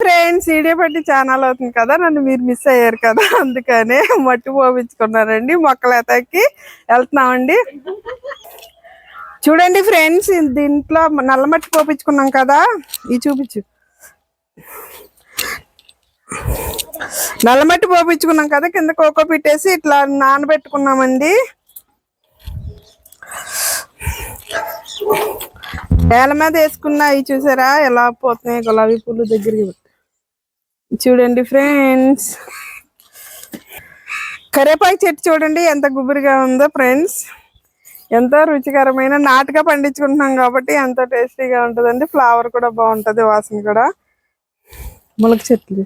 Friends video channel అవుతుంది కదా నన్ను మీరు మిస్ అయ్యారు కదా అందుకనే మట్టి పోపించుకున్నారండి మొక్కలు ఎతకి వెళ్తున్నామండి. చూడండి ఫ్రెండ్స్ దీంట్లో నల్ల మట్టి పోపించుకున్నాం కదా ఇది చూపించు. నల్ల మట్టి పోపించుకున్నాం కదా కింద కోకో పెట్టేసి ఇట్లా నానబెట్టుకున్నామండి. నేల మీద వేసుకున్న ఇవి చూసారా ఎలా పోతున్నాయి గులాబీ పూలు దగ్గరికి చూడండి ఫ్రెండ్స్. కరేపాకు చెట్టు చూడండి ఎంత గుబురుగా ఉందో ఫ్రెండ్స్. ఎంతో రుచికరమైన నాటుగా పండించుకుంటున్నాం కాబట్టి ఎంతో టేస్టీగా ఉంటుందండి. ఫ్లవర్ కూడా బాగుంటది వాసన కూడా. మొలక చెట్లు.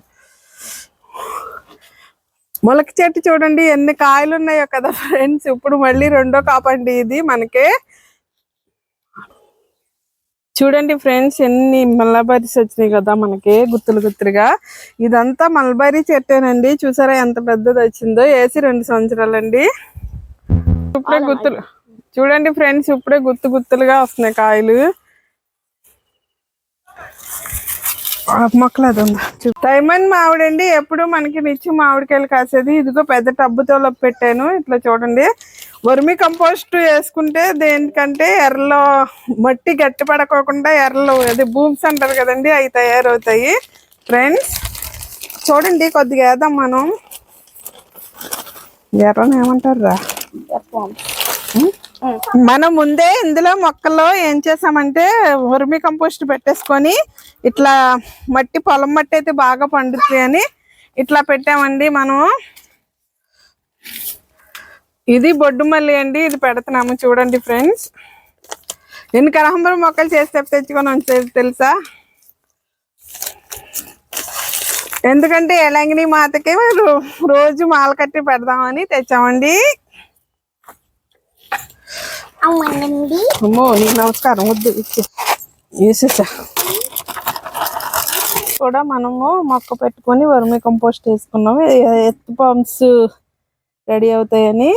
మొలక చెట్టు చూడండి ఎన్ని కాయలు ఉన్నాయో కదా ఫ్రెండ్స్. ఇప్పుడు మళ్ళీ రెండో కాపండి ఇది మనకి. చూడండి ఫ్రెండ్స్ ఎన్ని మల్బరీస్ వచ్చినాయి కదా మనకి గుత్తులు గుత్తులుగా. ఇదంతా మల్బరీ చెట్టేనండి. చూసారా ఎంత పెద్దది వచ్చిందో? వేసి రెండు సంవత్సరాలండి. ఇప్పుడే గుత్తులు చూడండి ఫ్రెండ్స్ ఇప్పుడే గుత్తు గుత్తులుగా వస్తున్నాయి కాయలు. మొక్కలు అది ఉందా. డైమండ్ మామిడి అండి. ఎప్పుడు మనకి నిత్య మామిడికాయలు కాసేది. ఇదిగో పెద్ద టబ్బుతో పెట్టాను. ఇట్లా చూడండి. వర్మి కంపోస్ట్ వేసుకుంటే దేనికంటే ఎర్రలో మట్టి గట్టి పడకోకుండా ఎర్రలు అది బూమ్స్ అంటారు కదండి అవి తయారవుతాయి. ఫ్రెండ్స్ చూడండి కొద్దిగా వేద్దాం మనం. ఎర్రని ఏమంటారా మనం ముందే ఇందులో మొక్కల్లో ఏం చేసామంటే వర్మి కంపోస్ట్ పెట్టేసుకొని ఇట్లా మట్టి పొలం మట్టి అయితే బాగా పండుతుంది అని ఇట్లా పెట్టామండి మనం. ఇది బొడ్డు మల్లి అండి ఇది పెడుతున్నాము చూడండి ఫ్రెండ్స్. ఎన్ని కనకాంబరం మొక్కలు చేస్తే తెచ్చుకొని తెలుసా? ఎందుకంటే ఎలాంగిని మాతకి రోజు మాల కట్టి పెడదామని తెచ్చామండి. అవునండి అమ్మో నీకు నమస్కారం వద్దు ఇచ్చే. వేసేసా. కూడా మనము మొక్క పెట్టుకొని వర్మి కంపోస్ట్ వేసుకున్నాము. ఎత్తు పంప్స్ రెడీ అవుతాయని.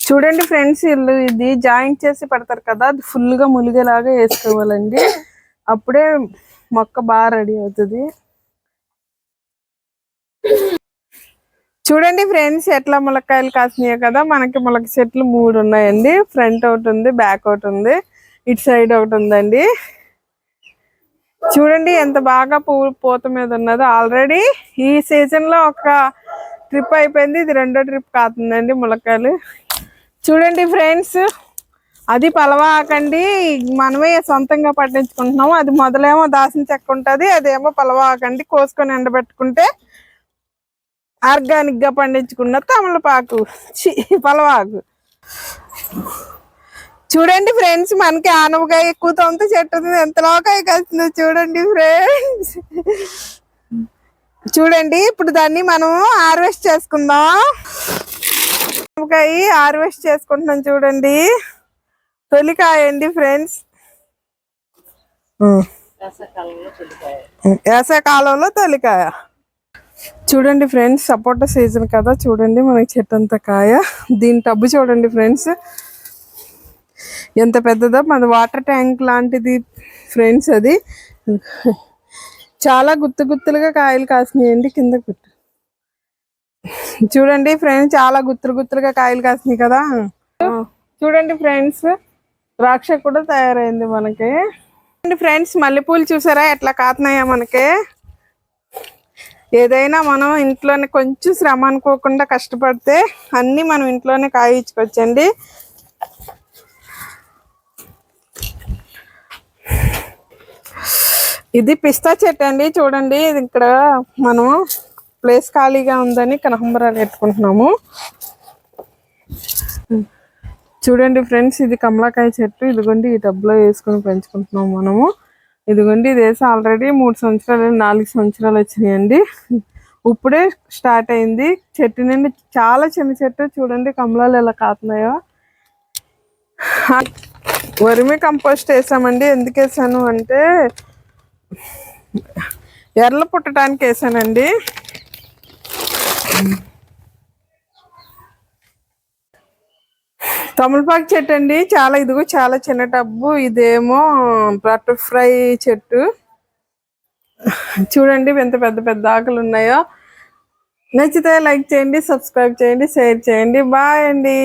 చూడండి ఫ్రెండ్స్ ఇల్లు ఇది జాయింట్ చేసి పెడతారు కదా అది ఫుల్గా ములిగేలాగా వేసుకోవాలండి. అప్పుడే మొక్క బాగా రెడీ అవుతుంది. చూడండి ఫ్రెండ్స్ ఎట్లా ములక్కాయలు కాసినాయో కదా మనకి ములక చెట్లు మూడు ఉన్నాయండి. ఫ్రంట్ ఒకటి ఉంది బ్యాక్ ఒకటి ఉంది ఇటు సైడ్ ఒకటి ఉందండి. చూడండి ఎంత బాగా పువ్వు పూత మీద ఉన్నదో. ఆల్రెడీ ఈ సీజన్లో ఒక ట్రిప్ అయిపోయింది. ఇది రెండో ట్రిప్ కాతుందండి ములక్కాయలు. చూడండి ఫ్రెండ్స్ అది పలవాకండి. మనమే సొంతంగా పట్టించుకుంటున్నాము. అది మొదలేమో దాసిన చెక్క ఉంటుంది అదేమో పలవాకండి. కోసుకొని ఎండబెట్టుకుంటే ఆర్గానిక్గా పండించుకున్న తమలపాకు. పలవాకు. చూడండి ఫ్రెండ్స్ మనకి ఆనవకాయ ఎక్కువ తొంత చెట్టు ఎంతలోకాయ కలిసిందో చూడండి ఫ్రెండ్స్. చూడండి ఇప్పుడు దాన్ని మనం హార్వెస్ట్ చేసుకుందాం. ఆనవకాయ హార్వెస్ట్ చేసుకుంటున్నాం చూడండి. తొలికాయ అండి ఫ్రెండ్స్ వేసవకాలంలో తొలికాయ. చూడండి ఫ్రెండ్స్ సపోటా సీజన్ కదా చూడండి మనకి చెట్టు అంత కాయ. దీని టబ్బు చూడండి ఫ్రెండ్స్. ఎంత పెద్దదో మన వాటర్ ట్యాంక్ లాంటిది ఫ్రెండ్స్ అది. చాలా గుత్తు గుత్తులుగా కాయలు కాసినాయండి కింద పెట్టు. చూడండి ఫ్రెండ్స్ చాలా గుత్తులు గుత్తులుగా కాయలు కాసినాయి కదా. చూడండి ఫ్రెండ్స్ ద్రాక్ష కూడా తయారైంది మనకి. అండ్ ఫ్రెండ్స్ మల్లెపూలు చూసారా? ఎట్లా కాతున్నాయా మనకి? ఏదైనా మనం ఇంట్లోనే కొంచెం శ్రమ అనుకోకుండా కష్టపడితే అన్నీ మనం ఇంట్లోనే కాయించుకోవచ్చండి. ఇది పిస్తా చెట్టు అండి చూడండి. ఇది ఇక్కడ మనం ప్లేస్ ఖాళీగా ఉందని కనకంబరాలు పెట్టుకుంటున్నాము. చూడండి ఫ్రెండ్స్ ఇది కమలాకాయ చెట్టు. ఇదిగోండి ఈ టబ్లో వేసుకొని పెంచుకుంటున్నాం మనము. ఇదిగోండి ఇది వేసి ఆల్రెడీ మూడు సంవత్సరాలు నాలుగు సంవత్సరాలు వచ్చినాయండి. ఇప్పుడే స్టార్ట్ అయింది. చెట్టు నుండి చాలా చిన్న చెట్టు. చూడండి కమలాలు ఎలా కాతున్నాయో. వరిమి కంపోస్ట్ వేసామండి. ఎందుకు వేసాను అంటే ఎర్ర పుట్టడానికి వేసానండి. తమలపాకు చెట్టు అండి చాలా ఇదిగో చాలా చిన్న టబ్బు. ఇదేమో బటర్ఫ్లై చెట్టు. చూడండి ఎంత పెద్ద పెద్ద ఆకులు ఉన్నాయో. నచ్చితే లైక్ చేయండి సబ్స్క్రైబ్ చేయండి షేర్ చేయండి. బాయ్ అండి.